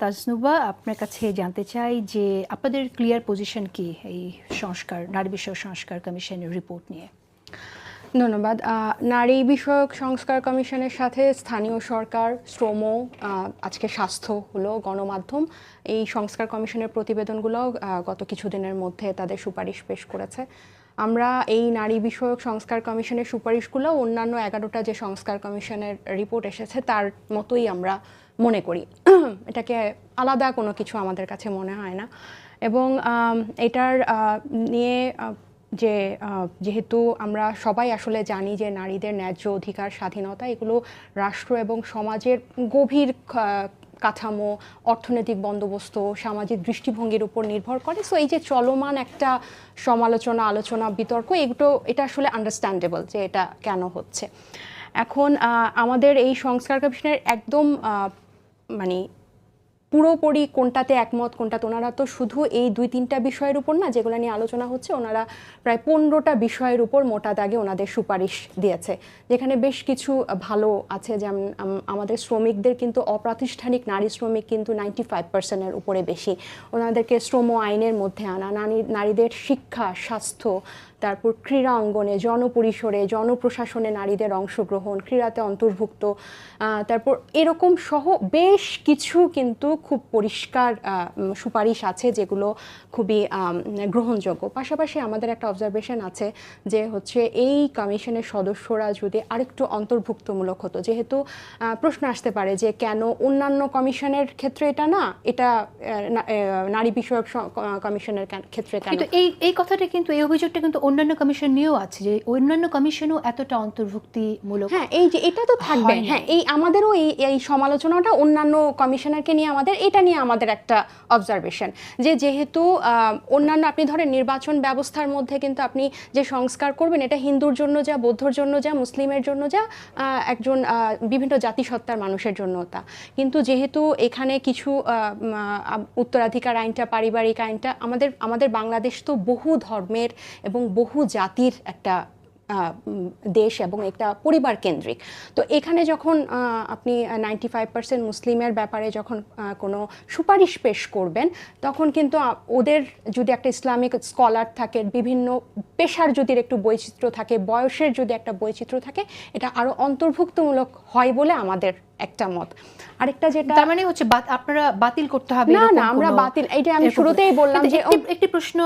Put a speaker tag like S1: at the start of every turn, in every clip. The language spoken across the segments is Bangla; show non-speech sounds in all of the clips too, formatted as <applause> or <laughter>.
S1: তাজনুবা, আপনার কাছে জানতে চাই যে আপনাদের ক্লিয়ার পজিশন কি এই সংস্কার, নারী বিষয়ক সংস্কার কমিশনের রিপোর্ট নিয়ে?
S2: ধন্যবাদ। নারী বিষয়ক সংস্কার কমিশনের সাথে স্থানীয় সরকার, শ্রম আজকে স্বাস্থ্য হলো গণমাধ্যম। এই সংস্কার কমিশনের প্রতিবেদনগুলো গত কিছুদিনের মধ্যে তাদের সুপারিশ পেশ করেছে। আমরা এই নারী বিষয়ক সংস্কার কমিশনের সুপারিশগুলো অন্যান্য এগারোটা যে সংস্কার কমিশনের রিপোর্ট এসেছে, তার মতোই আমরা মনে করি। <clears throat> এটাকে আলাদা কোনো কিছু আমাদের কাছে মনে হয় না। এবং এটার নিয়ে যে যেহেতু আমরা সবাই আসলে জানি যে নারীদের ন্যায্য অধিকার, স্বাধীনতা, এগুলো রাষ্ট্র এবং সমাজের গভীর কাঠামো, অর্থনৈতিক বন্দোবস্ত, সামাজিক দৃষ্টিভঙ্গির উপর নির্ভর করে। সো এই যে চলমান একটা সমালোচনা, আলোচনা, বিতর্ক, এগুলো, এটা আসলে আন্ডারস্ট্যান্ডেবল যে এটা কেন হচ্ছে। এখন আমাদের এই সংস্কার কমিশনের একদম মানে পুরোপুরি কোনটাতে একমত কোনটাতে ওনারা তো শুধু এই দুই তিনটা বিষয়ের উপর না, যেগুলো নিয়ে আলোচনা হচ্ছে, ওনারা প্রায় পনেরোটা বিষয়ের উপর মোটা দাগে ওনাদের সুপারিশ দিয়েছে। যেখানে বেশ কিছু ভালো আছে, যেমন আমাদের শ্রমিকদের কিন্তু অপ্রাতিষ্ঠানিক, নারী শ্রমিক কিন্তু নাইনটি ফাইভ পার্সেন্টের উপরে বেশি। ওনাদেরকে শ্রম আইনের মধ্যে আনা নারী নারীদের শিক্ষা, স্বাস্থ্য তারপর ক্রীড়া অঙ্গনে, জনপরিসরে, জনপ্রশাসনে নারীদের অংশগ্রহণ, ক্রীড়াতে অন্তর্ভুক্ত তারপর এরকম সহ বেশ কিছু কিন্তু খুব পরিষ্কার সুপারিশ আছে যেগুলো খুবই গ্রহণযোগ্য। পাশাপাশি আমাদের একটা অবজারভেশন আছে যে হচ্ছে এই কমিশনের সদস্যরা যদি আরেকটু অন্তর্ভুক্তমূলক হতো, যেহেতু প্রশ্ন আসতে পারে যে কেন অন্যান্য কমিশনের ক্ষেত্রে এটা না, এটা নারী বিষয়ক কমিশনের ক্ষেত্রে কেন?
S1: এই এই কথাটা কিন্তু, এই অভিযোগটা কিন্তু অন্যান্য কমিশন নিয়েও আছে যে অন্যান্য কমিশনও এতটা অন্তর্ভুক্তিমূলক
S2: হ্যাঁ এই যে এটা তো থাকবে।
S1: হ্যাঁ
S2: এই আমাদেরও এই এই সমালোচনাটা অন্যান্য কমিশনারকে নিয়ে আমাদের এটা নিয়ে আমাদের একটা অবজারভেশন যে যেহেতু অন্যান্য আপনি ধরেন নির্বাচন ব্যবস্থার মধ্যে কিন্তু আপনি যে সংস্কার করবেন এটা হিন্দুর জন্য যা বৌদ্ধর জন্য যা মুসলিমের জন্য যা একজন বিভিন্ন জাতিসত্তার মানুষের জন্য তা। কিন্তু যেহেতু এখানে কিছু উত্তরাধিকার আইনটা পারিবারিক আইনটা আমাদের আমাদের বাংলাদেশ তো বহু ধর্মের এবং বহু জাতির একটা দেশ এবং একটা পরিবার কেন্দ্রিক। তো এখানে যখন আপনি নাইনটি ফাইভ পার্সেন্ট মুসলিমের ব্যাপারে যখন কোনো সুপারিশ পেশ করবেন, তখন কিন্তু ওদের যদি একটা ইসলামিক স্কলার থাকে, বিভিন্ন পেশার যদি একটু বৈচিত্র্য থাকে, বয়সের যদি একটা বৈচিত্র্য থাকে, এটা আরও অন্তর্ভুক্তমূলক হয় বলে আমাদের একটা মত। আরেকটা যেটা
S1: তার মানে হচ্ছে আপনারা বাতিল করতে হবে
S2: না, না, আমরা বাতিল- এইটা আমি শুরুতেই বললাম যে
S1: একটি- প্রশ্ন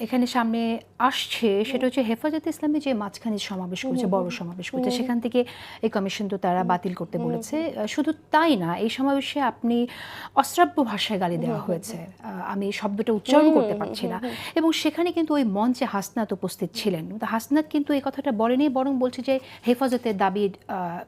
S1: এখানে সামনে আসছে সেটা হচ্ছে হেফাজতে ইসলামী যে মাঝখানে সমাবেশ করছে বড় সমাবেশ করছে সেখান থেকে এই কমিশন তো তারা বাতিল করতে বলেছে। শুধু তাই না এই সমাবেশে আপনি অশ্রাব্য ভাষায় গালি দেওয়া হয়েছে। আমি শব্দটা উচ্চারণ করতে পারছি না। এবং সেখানে কিন্তু ওই মঞ্চে হাসনাত উপস্থিত ছিলেন। হাসনাত কিন্তু এই কথাটা বলেনি বরং বলছে যে হেফাজতের দাবির আহ,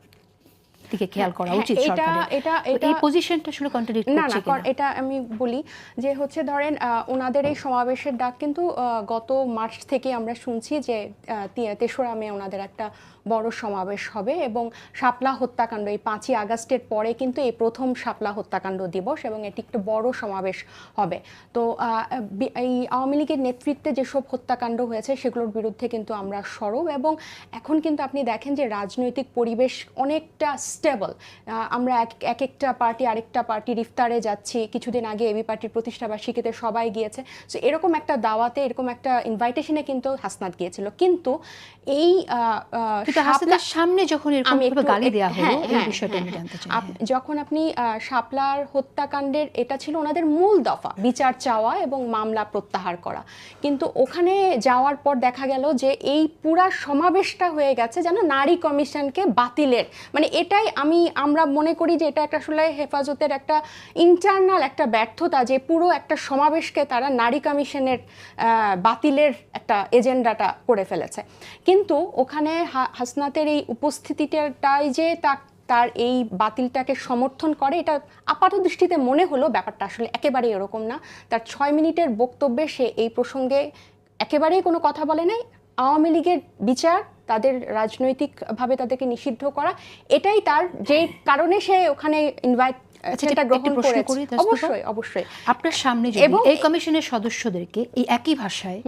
S1: দিকে খেয়াল করা
S2: হ্যাঁ,
S1: উচিত
S2: এটা- এটা-
S1: এই পজিশনটা আসলে কন্ট্রাডিক্ট
S2: না না
S1: করছে
S2: কর-
S1: কিনা
S2: এটা আমি বলি যে হচ্ছে ধরেন ওনাদের এই সমাবেশের ডাক কিন্তু গত মার্চ থেকে আমরা শুনছি যে তেসরা মে ওনাদের একটা বড় সমাবেশ হবে এবং শাপলা হত্যাকাণ্ড এই পাঁচই আগস্টের পরে কিন্তু এই প্রথম শাপলা হত্যাকাণ্ড দিবস এবং এটি একটু বড় সমাবেশ হবে। তো আহ, এই আওয়ামী লীগের নেতৃত্বে যেসব হত্যাকাণ্ড হয়েছে সেগুলোর বিরুদ্ধে কিন্তু আমরা সরব এবং এখন কিন্তু আপনি দেখেন যে রাজনৈতিক পরিবেশ অনেকটা স্টেবল আমরা এক এক একটা পার্টি আরেকটা পার্টির ইফতারে যাচ্ছি কিছুদিন আগে এবি পার্টির প্রতিষ্ঠাবার্ষিকীতে সবাই গিয়েছে। সো এরকম একটা দাওয়াতে এরকম একটা ইনভাইটেশনে কিন্তু হাসনাত গিয়েছিল। কিন্তু এই
S1: হাসনাতের সামনে যখন এরকম গালি দেওয়া হলো
S2: হ্যাঁ,
S1: এই
S2: হ্যাঁ,
S1: বিষয়টা আমি
S2: হ্যাঁ,
S1: জানতে চাই।
S2: যখন আপনি শাপলার হত্যাকাণ্ডের এটা ছিল ওনাদের মূল দফা বিচার চাওয়া এবং মামলা প্রত্যাহার করা। কিন্তু ওখানে যাওয়ার পর দেখা গেল যে এই পুরা সমাবেশটা হয়ে গেছে যেন নারী কমিশনকে বাতিলের। মানে এটাই আমি, আমরা মনে করি যে এটা একটা আসলে হেফাজতের একটা ইন্টারনাল একটা ব্যর্থতা যে পুরো একটা সমাবেশকে তারা নারী কমিশনের বাতিলের একটা এজেন্ডাটা করে ফেলেছে। কিন্তু ওখানে হাসনাতের এই উপস্থিতিটাই যে তা তার এই বাতিলটাকে সমর্থন করে, এটা আপাত দৃষ্টিতে মনে হলো ব্যাপারটা আসলে একেবারেই এরকম না। তার ছয় মিনিটের বক্তব্যে সে এই প্রসঙ্গে একেবারেই কোনো কথা বলে নাই। আওয়ামী লীগের বিচার তাদের রাজনৈতিকভাবে তাদেরকে নিষিদ্ধ করা এটাই তার যে কারণে সে ওখানে ইনভাইট
S1: আচ্ছা,
S2: সেটা গ্রহণ করেছে। অবশ্যই অবশ্যই।
S1: আপনার সামনে
S2: এবং
S1: এই কমিশনের সদস্যদেরকে এই একই ভাষায়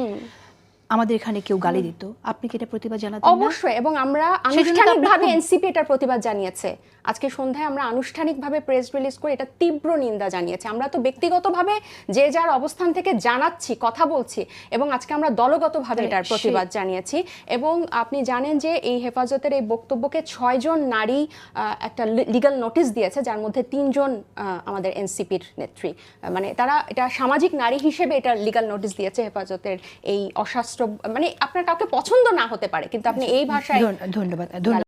S1: আমাদের এখানে কেউ গালি দিত। আপনি কি এটা প্রতিবাদ জানাতেন
S2: অবশ্যই এবং আমরা
S1: আপনি
S2: আনুষ্ঠানিকভাবে এনসিপি এটার প্রতিবাদ জানিয়েছে। আজকে সন্ধ্যায় আমরা আনুষ্ঠানিকভাবে প্রেস রিলিজ করে এটা তীব্র নিন্দা জানিয়েছি। আমরা তো ব্যক্তিগতভাবে যে যার অবস্থান থেকে জানাচ্ছি কথা বলছি এবং আজকে আমরা দলগতভাবে এটার প্রতিবাদ জানিয়েছি। এবং আপনি জানেন যে এই হেফাজতের এই বক্তব্যকে ছয়জন নারী একটা লিগাল নোটিশ দিয়েছে যার মধ্যে তিনজন আহ, আমাদের এনসিপির নেত্রী। মানে তারা এটা সামাজিক নারী হিসেবে এটা লিগ্যাল নোটিশ দিয়েছে হেফাজতের এই মানে আপনার কাউকে পছন্দ না হতে পারে কিন্তু আপনি এই ভাষায়
S1: ধন্যবাদ ধন্যবাদ।